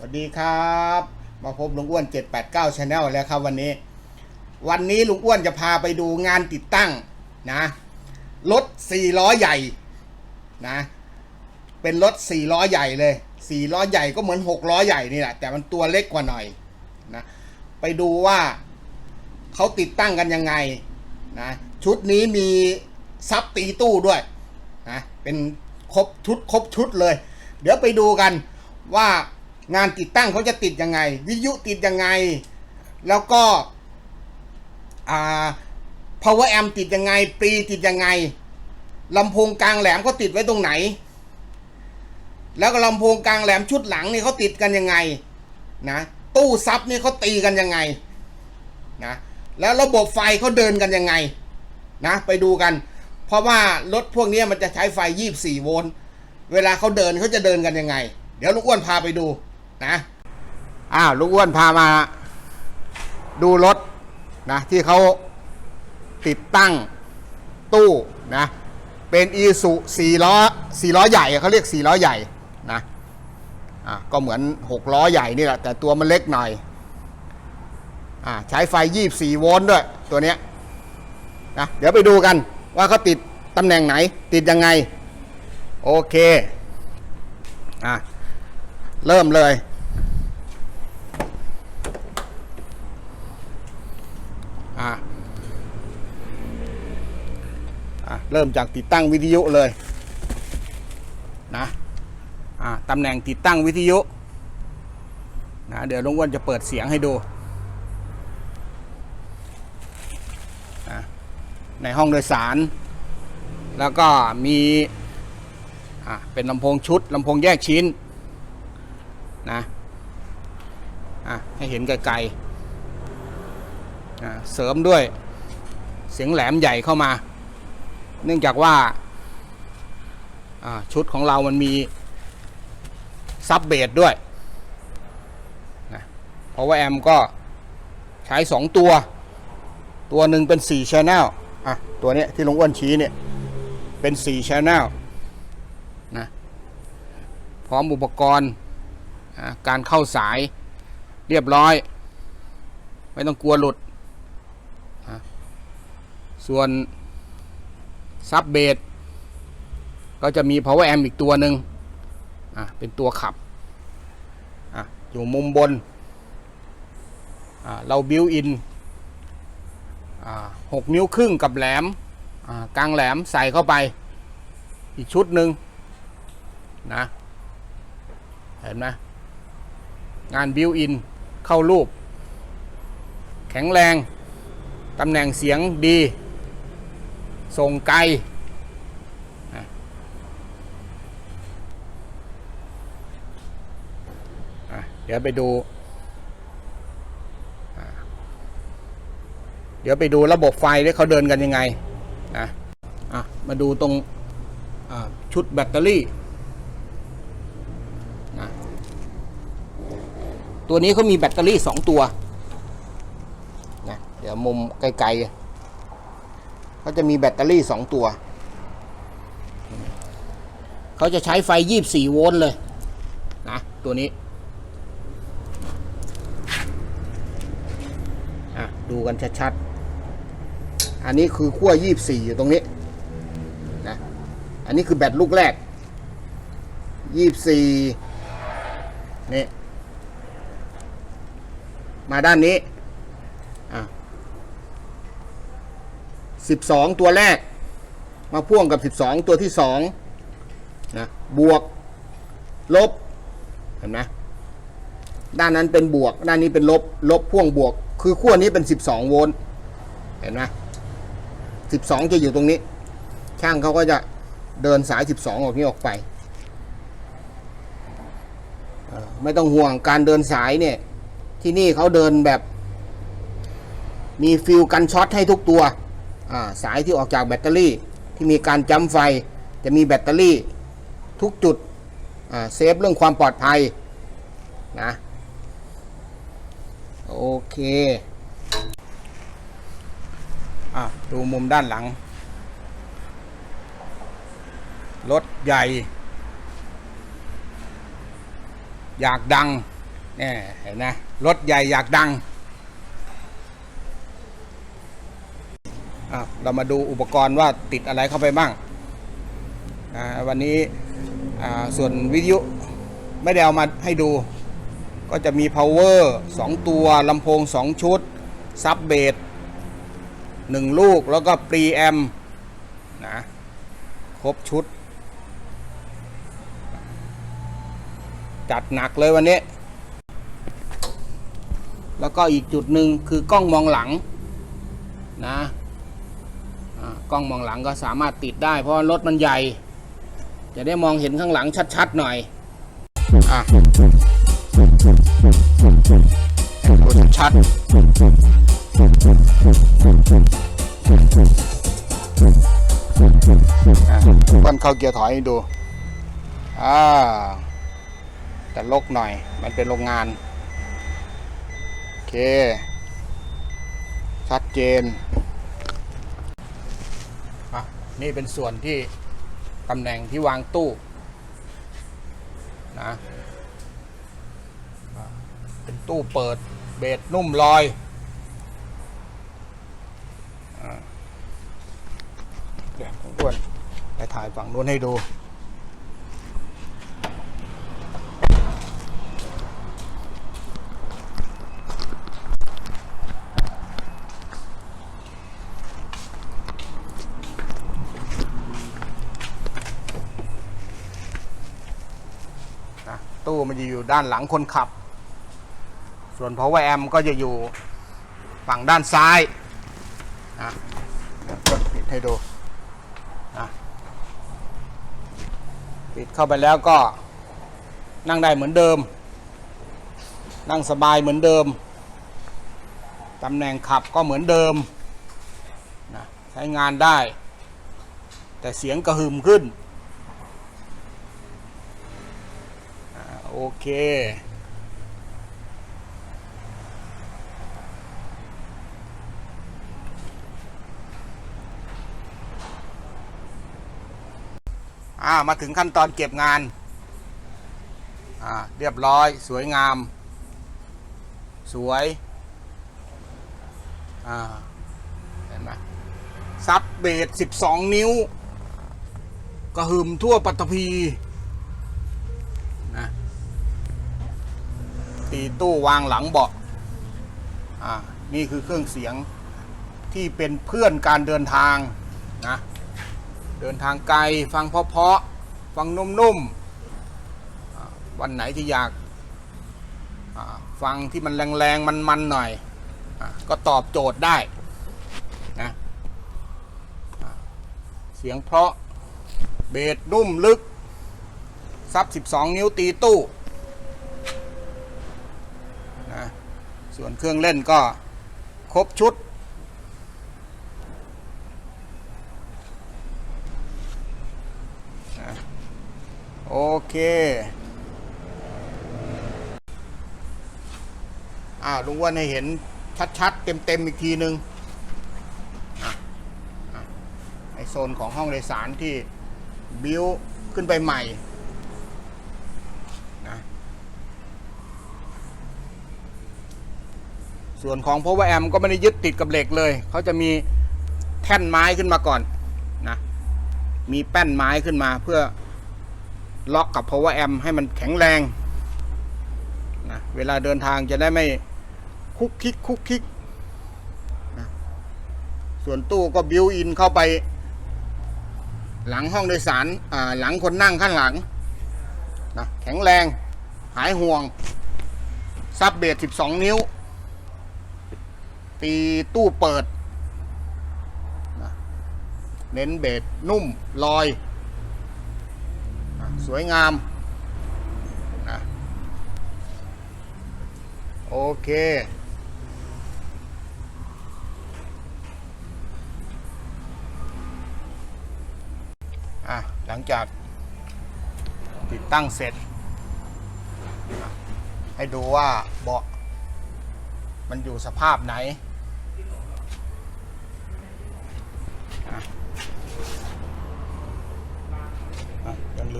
สวัสดีครับ มาพบลุงอ้วน 789 Channel แล้วครับวันนี้ วันนี้ลุงอ้วนจะพาไปดูงานติดตั้งนะรถ4ล้อใหญ่นะเป็นรถ4ล้อใหญ่เลย4ล้อใหญ่ก็เหมือน6ล้อใหญ่นี่แหละแต่มันตัวเล็กกว่าหน่อยนะไปดูว่าเขาติดตั้งกันยังไงนะชุดนี้มีซับตีตู้ด้วยนะเป็นครบชุดครบชุดเลย เดี๋ยวไปดูกันว่า งานติดตั้งเขาจะติดยังไง วิทยุติดยังไง แล้วก็ อ่า power amp ติดยังไงปรีติดยังไงลำโพงกลางแหลมเขาติดไว้ตรงไหน แล้วก็ลำโพงกลางแหลมชุดหลังนี่เขาติดกันยังไงนะตู้ซับนี่เขาตีกันยังไงนะแล้วระบบไฟเขาเดินกันยังไงนะไปดูกัน เพราะว่ารถพวกนี้มันจะใช้ไฟ 24 โวลต์เวลาเขาเดินเขาจะเดินกันยังไง เดี๋ยวลูกอ้วนพาไปดู นะอ้าวลูกอ้วนพามาดูรถนะที่เขาติดตั้งตู้นะเป็นอีสุสี่ล้อสี่ล้อใหญ่เขาเรียกสี่ล้อใหญ่นะอะก็เหมือนหกล้อใหญ่นี่แหละแต่ตัวมันเล็กหน่อยอะใช้ไฟยี่สี่โวลต์ด้วยตัวเนี้ยนะเดี๋ยวไปดูกันว่าเขาติดตำแหน่งไหนติดยังไง โอเคอะ เริ่มเลย อะอะเริ่มจากติดตั้งวิทยุเลย นะ อะตำแหน่งติดตั้งวิทยุ นะ เดี๋ยวลุงอ้วนจะเปิดเสียงให้ดูนะในห้องโดยสาร แล้วก็มี อะเป็นลำโพงชุดลำโพงแยกชิ้น นะอะให้เห็นไกลๆอะเสริมด้วยเสียงแหลมใหญ่เข้ามา เนื่องจากว่าอ่าชุดของเรามันมีซับเบสด้วยนะเพราะว่าแอมก็ใช้ 2 ตัว ตัวหนึ่งเป็น4 Channel อะ ตัวนี้ที่ลุงอ้วนชี้เนี่ย เป็น4 Channel นะพร้อมอุปกรณ์ การเข้าสายเรียบร้อย ไม่ต้องกลัวหลุด ส่วนซับเบสก็จะมี power amp อีกตัวหนึ่งเป็นตัวขับออยู่มุมบน เราบิวอินหกนิ้วครึ่งกับแหลมกลางแหลมใส่เข้าไป อีกชุดหนึ่งนะ เห็นไหม งานบิวอิน เข้ารูป แข็งแรง ตำแหน่งเสียงดี ส่งไกล เดี๋ยวไปดู เดี๋ยวไปดูระบบไฟที่เขาเดินกันยังไงนะมาดูตรงชุดแบตเตอรี่นะ ตัวนี้เขามีแบตเตอรี่สองตัวนะเดี๋ยวมุมไกลๆเขาจะมีแบตเตอรี่สองตัว เขาจะใช้ไฟ 24 โวลต์เลยนะตัวนี้อะดูกันชัดๆ อันนี้คือขั้ว24อยู่ตรงนี้นะ อันนี้คือแบตลูกแรก24นี่ มาด้านนี้อะ12ตัวแรก มาพ่วงกับ12ตัวที่2นะบวก ลบเห็นไหมด้านนั้นเป็นบวก ด้านนี้เป็นลบ ลบพ่วงบวก คือขั้วนี้เป็น12โวลต์เห็นไหม12จะอยู่ตรงนี้ ช่างเขาก็จะเดินสาย12ออกนี้ออกไปไม่ต้องห่วงการเดินสายเนี่ย ที่นี่เขาเดินแบบมีฟิลกันช็อตให้ทุกตัวาสายที่ออกจากแบตเตอรี่ ที่มีการจำไฟจะมีแบตเตอรี่ทุกจุดเซฟเรื่องความปลอดภัยนะโอเคอะดูมุมด้านหลัง รถใหญ่ อยากดังเนี่ยเห็นไหม รถใหญ่อยากดัง เรามาดูอุปกรณ์ว่าติดอะไรเข้าไปบ้าง วันนี้ส่วนวิทยุไม่ได้เอามาให้ดู ก็จะมี power 2 ตัวลำโพง 2 ชุด ซับเบส1ลูกแล้วก็ปรีแอมนะ ครบชุด จัดหนักเลยวันนี้ แล้วก็อีกจุดหนึ่งคือกล้องมองหลังนะกล้องมองหลังก็สามารถติดได้ เพราะรถมันใหญ่ จะได้มองเห็นข้างหลังชัดๆหน่อยอะให้ดูชัดอะวันเข้าเกียร์ถอยให้ดูอ่าแต่ลกหน่อย มันเป็นโรงงาน เค ชัดเจนอะนี่เป็นส่วนที่ตำแหน่งที่วางตู้นะเป็นตู้เปิดเบสนุ่มลอยเดี๋ยวผมอ้วนไปถ่ายฝั่งนู้นให้ดู ตู้มันจะอยู่ด้านหลังคนขับ ส่วน power amp ก็จะอยู่ฝั่งด้านซ้ายนะกดปิดให้ดูนะปิดเข้าไปแล้วก็นั่งได้เหมือนเดิม นั่งสบายเหมือนเดิม ตำแหน่งขับก็เหมือนเดิมนะใช้งานได้ แต่เสียงกระหึ่มขึ้น โอเค อ่า มาถึงขั้นตอนเก็บงาน อ่า เรียบร้อย สวยงาม สวย อ่า เห็นไหมซับเบส12 นิ้ว กระหึ่มทั่วปัตตภี ตีตู้วางหลังเบาะอ่านี่คือเครื่องเสียงที่เป็นเพื่อนการเดินทางนะเดินทางไกลฟังเพาะๆฟังนุ่มๆวันไหนที่อยากฟังที่มันแรงๆ มันๆหน่อยอก็ตอบโจทย์ได้นะเสียงเพราะเบสนุ่มลึกซับ 12 นิ้วตีตู้นะ ส่วนเครื่องเล่นก็ครบชุด โอเคอ่าลุงอ้วนให้เห็นชัดๆ เต็มๆ อีกทีนึงอะอะไอโซนของห้องโดยสารที่ บิวขึ้นไปใหม่นะ ส่วนของ power amp ก็ไม่ได้ยึดติดกับเหล็กเลย เขาจะมีแท่นไม้ขึ้นมาก่อนนะ มีแป้นไม้ขึ้นมาเพื่อล็อกกับ power amp ให้มันแข็งแรงนะเวลาเดินทางจะได้ไม่คุกคิกคุกคิกนะส่วนตู้ก็บิวอินเข้าไป หลังห้องโดยสารอ่าหลังคนนั่งข้างหลังนะแข็งแรง หายห่วงซับเบส12 นิ้ว ตีตู้เปิด เน้นเบสนุ่มลอย สวยงามนะโอเคอะหลังจากติดตั้งเสร็จ ให้ดูว่าเบาะมันอยู่สภาพไหน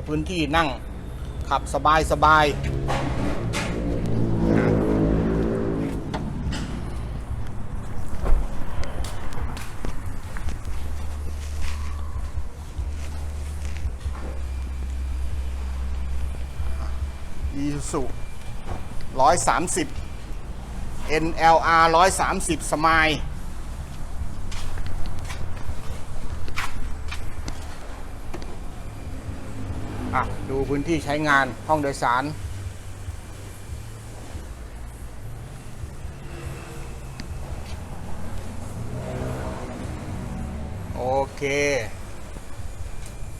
อพื้นที่นั่งขับสบายสบายอีสุ130 NLR 130 สมาย ดูพื้นที่ใช้งานห้องโดยสาร โอเค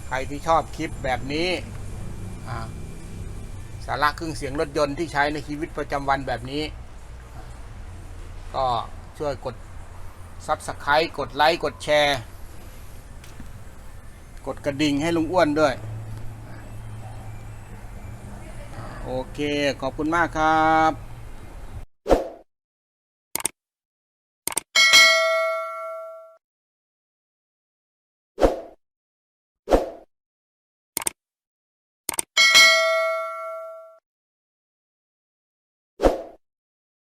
ใครที่ชอบคลิปแบบนี้ สาระเครื่องเสียงรถยนต์ที่ใช้ในชีวิตประจำวันแบบนี้ ก็ช่วยกด Subscribe กดไลค์ กดแชร์ กดกระดิ่งให้ลุงอ้วนด้วย โอเค ขอบคุณมากครับ